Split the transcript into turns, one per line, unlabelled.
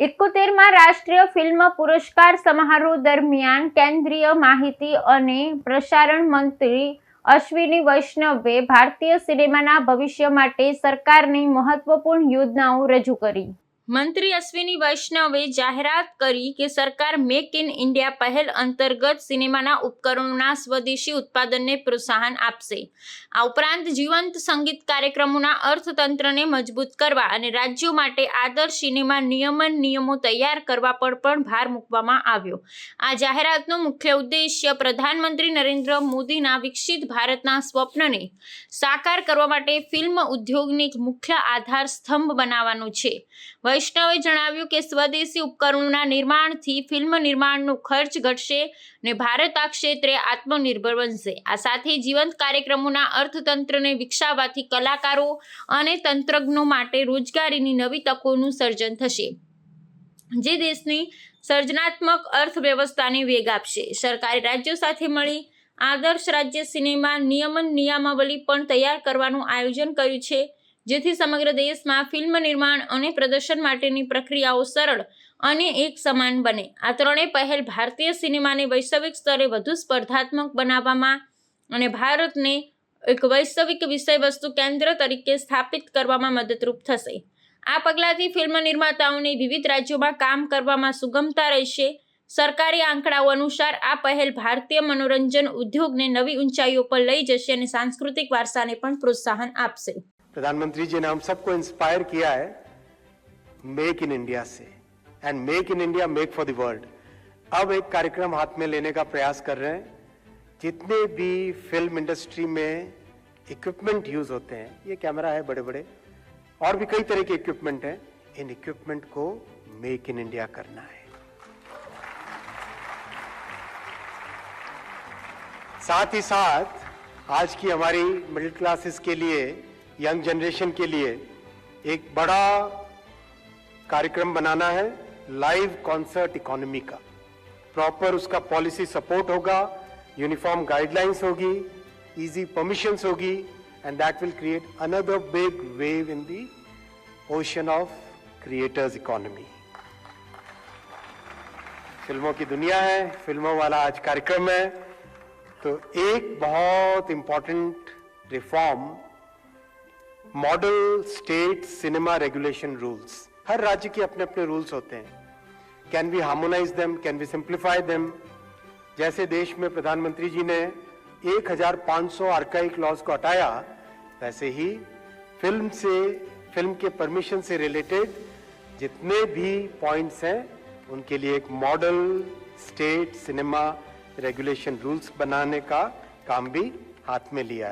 ચુમ્મોતેરમાં રાષ્ટ્રીય ફિલ્મ પુરસ્કાર સમારોહ દરમિયાન કેન્દ્રીય માહિતી અને પ્રસારણ મંત્રી અશ્વિની વૈષ્ણવે ભારતીય સિનેમાના ભવિષ્ય માટે સરકારની મહત્વપૂર્ણ યોજનાઓ રજૂ કરી. મંત્રી અશ્વિની વૈષ્ણવે જાહેરાત કરી કે સરકાર મેક ઇન ઇન્ડિયા પહેલ અંતર્ગત સિનેમાના ઉપકરણોના સ્વદેશી ઉત્પાદનને પ્રોત્સાહન આપશે. આ ઉપરાંત જીવંત સંગીત કાર્યક્રમોના અર્થતંત્રને મજબૂત કરવા અને રાજ્યો માટે આદર્શ સિનેમા નિયમન નિયમો તૈયાર કરવા પર પણ ભાર મૂકવામાં આવ્યો. આ જાહેરાતનો મુખ્ય ઉદ્દેશ્ય પ્રધાનમંત્રી નરેન્દ્ર મોદીના વિકસિત ભારતના સ્વપ્નને સાકાર કરવા માટે ફિલ્મ ઉદ્યોગને મુખ્ય આધાર સ્તંભ બનાવવાનો છે. વૈષ્ણવે જણાવ્યું કે સ્વદેશી ઉપકરણોના નિર્માણથી ફિલ્મ નિર્માણનો ખર્ચ ઘટશે ને ભારત આ ક્ષેત્રે આત્મનિર્ભર બનશે. આ સાથે જીવંત કાર્યક્રમોના અર્થતંત્રને વિકસાવવાથી કલાકારો અને તંત્રજ્ઞો માટે રોજગારીની નવી તકોનું સર્જન થશે, જે દેશની સર્જનાત્મક અર્થવ્યવસ્થાને વેગ આપશે. સરકારે રાજ્યો સાથે મળી આદર્શ રાજ્ય સિનેમા નિયમન નિયમાવલી પણ તૈયાર કરવાનું આયોજન કર્યું છે. જેથી સમગ્ર દેશમાં ફિલ્મ નિર્માણ અને પ્રદર્શન માટેની પ્રક્રિયાઓ સરળ અને એક સમાન બને. આ ત્રણેય પહેલ ભારતીય સિનેમાને વૈશ્વિક સ્તરે વધુ સ્પર્ધાત્મક બનાવવામાં અને ભારતને એક વૈશ્વિક વિષયવસ્તુ કેન્દ્ર તરીકે સ્થાપિત કરવામાં મદદરૂપ થશે. આ પગલાંથી ફિલ્મ નિર્માતાઓને વિવિધ રાજ્યોમાં કામ કરવામાં સુગમતા રહેશે. સરકારી આંકડાઓ અનુસાર આ પહેલ ભારતીય મનોરંજન ઉદ્યોગને નવી ઊંચાઈઓ પર લઈ જશે અને સાંસ્કૃતિક વારસાને પણ પ્રોત્સાહન આપશે.
प्रधानमंत्री जी ने हम सबको इंस्पायर किया है मेक इन इंडिया से। And make in India make for the world अब एक कार्यक्रम हाथ में लेने का प्रयास कर रहे हैं। जितने भी फ़िल्म इंडस्ट्री में इक्विपमेंट यूज़ होते हैं, ये कैमरा है बड़े बड़े और भी कई तरह के इक्विपमेंट हैं, इन इक्विपमेंट को मेक इन इंडिया करना है। साथ ही साथ, आज की हमारी मिडिल क्लासेस के लिए यंग जनरेशन के लिए एक बड़ा कार्यक्रम बनाना है लाइव कॉन्सर्ट इकोनॉमी का। प्रॉपर उसका पॉलिसी सपोर्ट होगा यूनिफॉर्म गाइडलाइंस होगी इजी परमिशंस होगी and that will create another big wave in the ocean of creators economy फ़िल्मों की दुनिया है, फ़िल्मों वाला आज कार्यक्रम है तो एक बहुत important reform model state cinema regulation rules हर राज्य के अपने अपने रूल्स होते हैं। Can we harmonise them can we simplify them जैसे देश में प्रधानमंत्री जी ने 1500 आर्काइक लॉज को हटाया, वैसे ही फ़िल्म से फ़िल्म के परमिशन से रिलेटेड जितने भी पॉइंट्स हैं, उनके लिए एक model state cinema regulation rules बनाने का काम भी हाथ में लिया है।